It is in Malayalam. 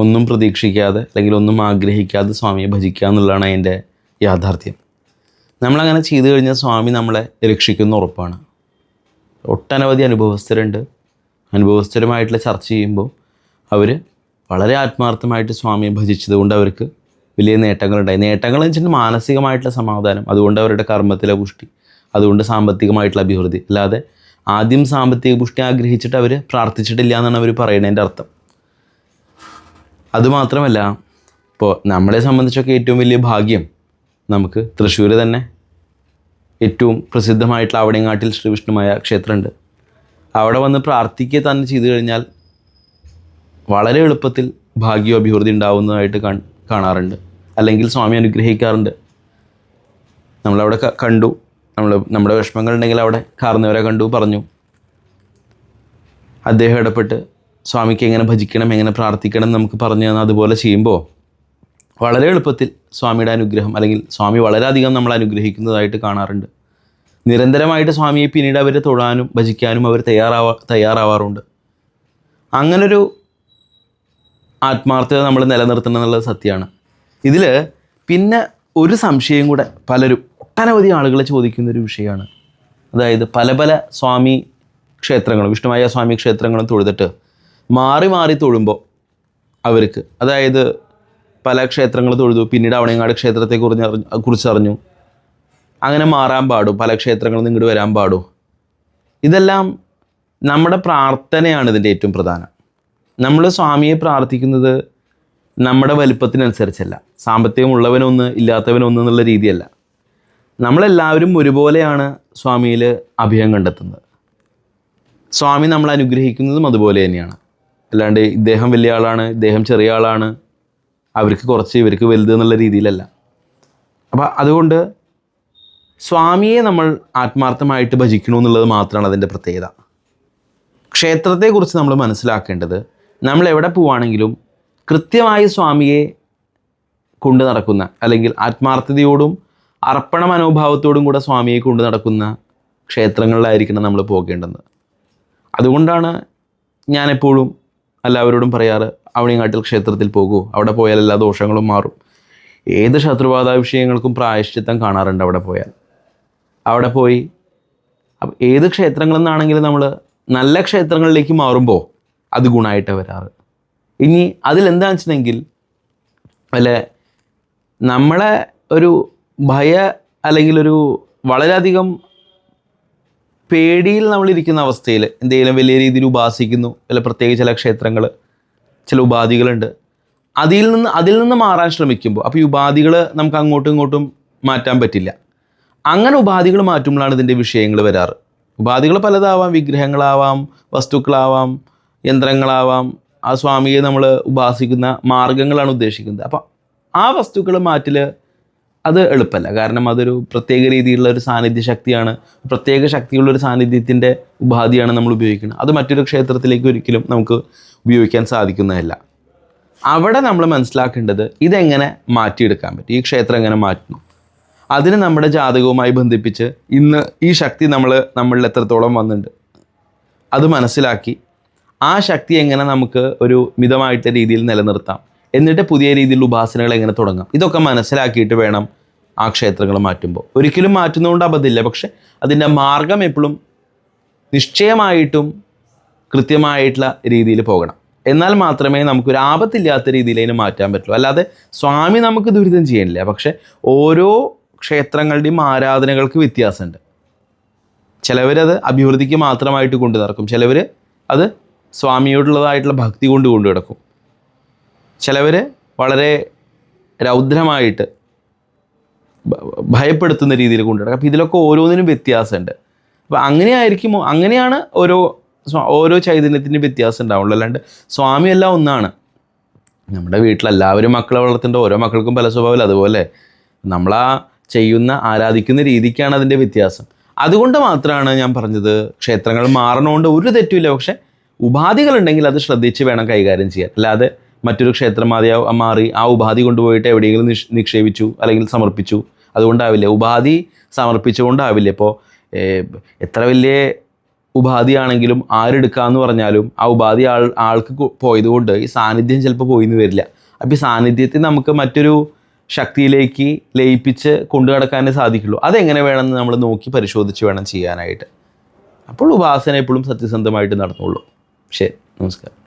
ഒന്നും പ്രതീക്ഷിക്കാതെ അല്ലെങ്കിൽ ഒന്നും ആഗ്രഹിക്കാതെ സ്വാമിയെ ഭജിക്കുക എന്നുള്ളതാണ് അതിന്റെ യാഥാർത്ഥ്യം. നമ്മളങ്ങനെ ചെയ്തു കഴിഞ്ഞാൽ സ്വാമി നമ്മളെ രക്ഷിക്കുന്ന ഉറപ്പാണ്. ഒട്ടനവധി അനുഭവസ്ഥരുണ്ട്. അനുഭവസ്ഥരുമായിട്ടുള്ള ചർച്ച ചെയ്യുമ്പോൾ അവർ വളരെ ആത്മാർത്ഥമായിട്ട് സ്വാമിയെ ഭജിച്ചതുകൊണ്ട് അവർക്ക് വലിയ നേട്ടങ്ങളുണ്ടായി. നേട്ടങ്ങൾ വെച്ചിട്ടുണ്ടെങ്കിൽ മാനസികമായിട്ടുള്ള സമാധാനം അതുകൊണ്ട് അവരുടെ കർമ്മത്തിലെ പുഷ്ടി അതുകൊണ്ട് സാമ്പത്തികമായിട്ടുള്ള അഭിവൃദ്ധി. അല്ലാതെ ആദ്യം സാമ്പത്തിക പുഷ്ടി ആഗ്രഹിച്ചിട്ട് അവർ പ്രാർത്ഥിച്ചിട്ടില്ല എന്നാണ് അവർ പറയുന്നതിന്റെ അർത്ഥം. അതുമാത്രമല്ല ഇപ്പോൾ നമ്മളെ സംബന്ധിച്ചൊക്കെ ഏറ്റവും വലിയ ഭാഗ്യം നമുക്ക് തൃശ്ശൂർ തന്നെ. ഏറ്റവും പ്രസിദ്ധമായിട്ടുള്ള അവിടെയും ശ്രീ വിഷ്ണുമായ ക്ഷേത്രമുണ്ട്. അവിടെ വന്ന് പ്രാർത്ഥിക്കുക തന്നെ ചെയ്തു കഴിഞ്ഞാൽ വളരെ എളുപ്പത്തിൽ ഭാഗ്യോ അഭിവൃദ്ധി ഉണ്ടാവുന്നതായിട്ട് കാണാറുണ്ട്. അല്ലെങ്കിൽ സ്വാമി അനുഗ്രഹിക്കാറുണ്ട്. നമ്മളവിടെ കണ്ടു. നമ്മൾ നമ്മുടെ വിഷമങ്ങളുണ്ടെങ്കിൽ അവിടെ കാർന്നവരെ കണ്ടു പറഞ്ഞു. അദ്ദേഹം ഇടപെട്ട് സ്വാമിക്ക് എങ്ങനെ ഭജിക്കണം എങ്ങനെ പ്രാർത്ഥിക്കണം നമുക്ക് പറഞ്ഞു തന്നാൽ അതുപോലെ ചെയ്യുമ്പോൾ വളരെ എളുപ്പത്തിൽ സ്വാമിയുടെ അനുഗ്രഹം അല്ലെങ്കിൽ സ്വാമി വളരെയധികം നമ്മൾ അനുഗ്രഹിക്കുന്നതായിട്ട് കാണാറുണ്ട്. നിരന്തരമായിട്ട് സ്വാമിയെ പിന്നീട് അവർ തൊഴാനും ഭജിക്കാനും അവർ തയ്യാറാവാ തയ്യാറാവാറുണ്ട്. അങ്ങനൊരു ആത്മാർത്ഥത നമ്മൾ നിലനിർത്തണം എന്നുള്ളത് സത്യമാണ്. ഇതിൽ പിന്നെ ഒരു സംശയം കൂടെ പലരും ഒട്ടനവധി ആളുകൾ ചോദിക്കുന്നൊരു വിഷയമാണ്. അതായത് പല പല സ്വാമി ക്ഷേത്രങ്ങളും വിഷ്ണുമായ സ്വാമി ക്ഷേത്രങ്ങളും തൊഴുതിട്ട് മാറി മാറി തൊഴുമ്പോൾ അവർക്ക്. അതായത് പല ക്ഷേത്രങ്ങൾ തൊഴുതു പിന്നീട് അവണങ്ങാട് ക്ഷേത്രത്തെ കുറിച്ച് കുറിച്ചറിഞ്ഞു അങ്ങനെ മാറാൻ പാടും പല ക്ഷേത്രങ്ങളിൽ ഇങ്ങോട്ട് വരാൻ പാടും. ഇതെല്ലാം നമ്മുടെ പ്രാർത്ഥനയാണ് ഇതിന്റെ ഏറ്റവും പ്രധാനം. നമ്മൾ സ്വാമിയെ പ്രാർത്ഥിക്കുന്നത് നമ്മുടെ വലിപ്പത്തിനനുസരിച്ചല്ല. സാമ്പത്തികമുള്ളവനൊന്ന് ഇല്ലാത്തവനൊന്ന് എന്നുള്ള രീതിയല്ല. നമ്മളെല്ലാവരും ഒരുപോലെയാണ് സ്വാമിയിൽ അഭയം കണ്ടെത്തുന്നത്. സ്വാമി നമ്മൾ അനുഗ്രഹിക്കുന്നതും അതുപോലെ തന്നെയാണ്. അല്ലാണ്ട് ഇദ്ദേഹം വലിയ ആളാണ് ഇദ്ദേഹം ചെറിയ ആളാണ്. അവർക്ക് കുറച്ച് ഇവർക്ക് വലുത് എന്നുള്ള രീതിയിലല്ല. അപ്പോൾ അതുകൊണ്ട് സ്വാമിയെ നമ്മൾ ആത്മാർത്ഥമായിട്ട് ഭജിക്കണു എന്നുള്ളത് മാത്രമാണ് അതിന്റെ പ്രത്യേകത. ക്ഷേത്രത്തെക്കുറിച്ച് നമ്മൾ മനസ്സിലാക്കേണ്ടത് നമ്മൾ എവിടെ പോവാണെങ്കിലും കൃത്യമായി സ്വാമിയെ കൊണ്ടു നടക്കുന്ന അല്ലെങ്കിൽ ആത്മാർത്ഥതയോടും അർപ്പണ മനോഭാവത്തോടും കൂടെ സ്വാമിയെ കൊണ്ടു നടക്കുന്ന ക്ഷേത്രങ്ങളിലായിരിക്കണം നമ്മൾ പോകേണ്ടത്. അതുകൊണ്ടാണ് ഞാൻ എപ്പോഴും എല്ലാവരോടും പറയാറ് അവണിങ്ങാട്ടിൽ ക്ഷേത്രത്തിൽ പോകൂ അവിടെ പോയാൽ എല്ലാ ദോഷങ്ങളും മാറും. ഏത് ശത്രുബാധ വിഷയങ്ങൾക്കും പ്രായശ്ചിത്തം കാണാറുണ്ട് അവിടെ പോയാൽ. അവിടെ പോയി ഏത് ക്ഷേത്രങ്ങളിൽ നിന്നാണെങ്കിലും നമ്മൾ നല്ല ക്ഷേത്രങ്ങളിലേക്ക് മാറുമ്പോൾ അത് ഗുണമായിട്ട് വരാറ്. ഇനി അതിലെന്താണെന്ന് വെച്ചിട്ടുണ്ടെങ്കിൽ അല്ലെ നമ്മളെ ഒരു ഭയ അല്ലെങ്കിൽ ഒരു വളരെയധികം പേടിയിൽ നമ്മൾ ഇരിക്കുന്ന അവസ്ഥയിൽ എന്തെങ്കിലും വലിയ രീതിയിൽ ഉപാസിക്കുന്നു അല്ല പ്രത്യേക ചില ക്ഷേത്രങ്ങൾ ചില ഉപാധികളുണ്ട്. അതിൽ നിന്ന് അതിൽ നിന്ന് മാറാൻ ശ്രമിക്കുമ്പോൾ അപ്പോൾ ഈ ഉപാധികൾ നമുക്ക് അങ്ങോട്ടും ഇങ്ങോട്ടും മാറ്റാൻ പറ്റില്ല. അങ്ങനെ ഉപാധികൾ മാറ്റുമ്പോഴാണ് ഇതിന്റെ വിഷയങ്ങൾ വരാറ്. ഉപാധികൾ പലതാവാം വിഗ്രഹങ്ങളാവാം വസ്തുക്കളാവാം യന്ത്രങ്ങളാവാം. ആ സ്വാമിയെ നമ്മൾ ഉപാസിക്കുന്ന മാർഗങ്ങളാണ് ഉദ്ദേശിക്കുന്നത്. അപ്പം ആ വസ്തുക്കൾ മാറ്റൽ അത് എളുപ്പമല്ല. കാരണം അതൊരു പ്രത്യേക രീതിയിലുള്ള ഒരു സാന്നിധ്യ ശക്തിയാണ് പ്രത്യേക ശക്തിയുള്ള ഒരു സാന്നിധ്യത്തിന്റെ ഉപാധിയാണ് നമ്മൾ ഉപയോഗിക്കുന്നത്. അത് മറ്റൊരു ക്ഷേത്രത്തിലേക്ക് ഒരിക്കലും നമുക്ക് ഉപയോഗിക്കാൻ സാധിക്കുന്നതല്ല. അവിടെ നമ്മൾ മനസ്സിലാക്കേണ്ടത് ഇതെങ്ങനെ മാറ്റിയെടുക്കാൻ പറ്റും? ഈ ക്ഷേത്രം എങ്ങനെ മാറ്റണം അതിന് നമ്മുടെ ജാതകവുമായി ബന്ധിപ്പിച്ച് ഇന്ന് ഈ ശക്തി നമ്മൾ നമ്മളിൽ എത്രത്തോളം വന്നിട്ടുണ്ട്? അത് മനസ്സിലാക്കി ആ ശക്തി എങ്ങനെ നമുക്ക് ഒരു മിതമായിട്ട് രീതിയിൽ നിലനിർത്താം? എന്നിട്ട് പുതിയ രീതിയിലുള്ള ഉപാസനകൾ എങ്ങനെ തുടങ്ങാം? ഇതൊക്കെ മനസ്സിലാക്കിയിട്ട് വേണം ആ ക്ഷേത്രങ്ങൾ മാറ്റുമ്പോൾ. ഒരിക്കലും മാറ്റുന്നതുകൊണ്ട് അബദ്ധമില്ല. പക്ഷെ അതിന്റെ മാർഗം എപ്പോഴും നിശ്ചയമായിട്ടും കൃത്യമായിട്ടുള്ള രീതിയിൽ പോകണം. എന്നാൽ മാത്രമേ നമുക്കൊരു ആപത്തില്ലാത്ത രീതിയിൽ അതിനെ മാറ്റാൻ പറ്റുള്ളൂ. അല്ലാതെ സ്വാമി നമുക്ക് ദുരിതം ചെയ്യണില്ല. പക്ഷെ ഓരോ ക്ഷേത്രങ്ങളുടെയും ആരാധനകൾക്ക് വ്യത്യാസമുണ്ട്. ചിലവരത് അഭിവൃദ്ധിക്ക് മാത്രമായിട്ട് കൊണ്ടു നടക്കും ചിലവർ അത് സ്വാമിയോടുള്ളതായിട്ടുള്ള ഭക്തി കൊണ്ട് കൊണ്ടു കിടക്കും ചിലവർ വളരെ രൗദ്രമായിട്ട് ഭയപ്പെടുത്തുന്ന രീതിയിൽ കൊണ്ടു നടക്കും അപ്പോൾ ഇതിലൊക്കെ ഓരോന്നിനും വ്യത്യാസമുണ്ട്. അപ്പോൾ അങ്ങനെയായിരിക്കും അങ്ങനെയാണ് ഓരോ ഓരോ ചൈതന്യത്തിന്റെ വ്യത്യാസം ഉണ്ടാവുള്ളൂ. അല്ലാണ്ട് സ്വാമിയെല്ലാം ഒന്നാണ്. നമ്മുടെ വീട്ടിലെല്ലാവരും മക്കളെ വളർത്തേണ്ട ഓരോ മക്കൾക്കും പല സ്വഭാവമില്ല? അതുപോലെ നമ്മളാ ചെയ്യുന്ന ആരാധിക്കുന്ന രീതിക്കാണ് അതിന്റെ വ്യത്യാസം. അതുകൊണ്ട് മാത്രമാണ് ഞാൻ പറഞ്ഞത് ക്ഷേത്രങ്ങൾ മാറണോണ്ട് ഒരു തെറ്റുമില്ല. പക്ഷേ ഉപാധികളുണ്ടെങ്കിൽ അത് ശ്രദ്ധിച്ച് വേണം കൈകാര്യം ചെയ്യാൻ. അല്ലാതെ മറ്റൊരു ക്ഷേത്രം മാറി ആ- ഉപാധി കൊണ്ടുപോയിട്ട് എവിടെയെങ്കിലും നിക്ഷേപിച്ചു അല്ലെങ്കിൽ സമർപ്പിച്ചു. അതുകൊണ്ടാവില്ല? ഉപാധി സമർപ്പിച്ചുകൊണ്ടാവില്ല? ഇപ്പോൾ എത്ര വലിയ ഉപാധിയാണെങ്കിലും ആരെടുക്കാന്ന് പറഞ്ഞാലും ആ ഉപാധി ആൾ ആൾക്ക് പോയതുകൊണ്ട് ഈ സാന്നിധ്യം ചിലപ്പോൾ പോയിന്ന് വരില്ല. അപ്പോൾ ഈ സാന്നിധ്യത്തെ നമുക്ക് മറ്റൊരു ശക്തിയിലേക്ക് ലയിപ്പിച്ച് കൊണ്ടു കടക്കാനേ സാധിക്കുള്ളൂ. അതെങ്ങനെ വേണമെന്ന് നമ്മൾ നോക്കി പരിശോധിച്ച് വേണം ചെയ്യാനായിട്ട്. അപ്പോൾ ഉപാസന എപ്പോഴും സത്യസന്ധമായിട്ട് നടന്നുള്ളൂ. ശരി നമസ്കാരം.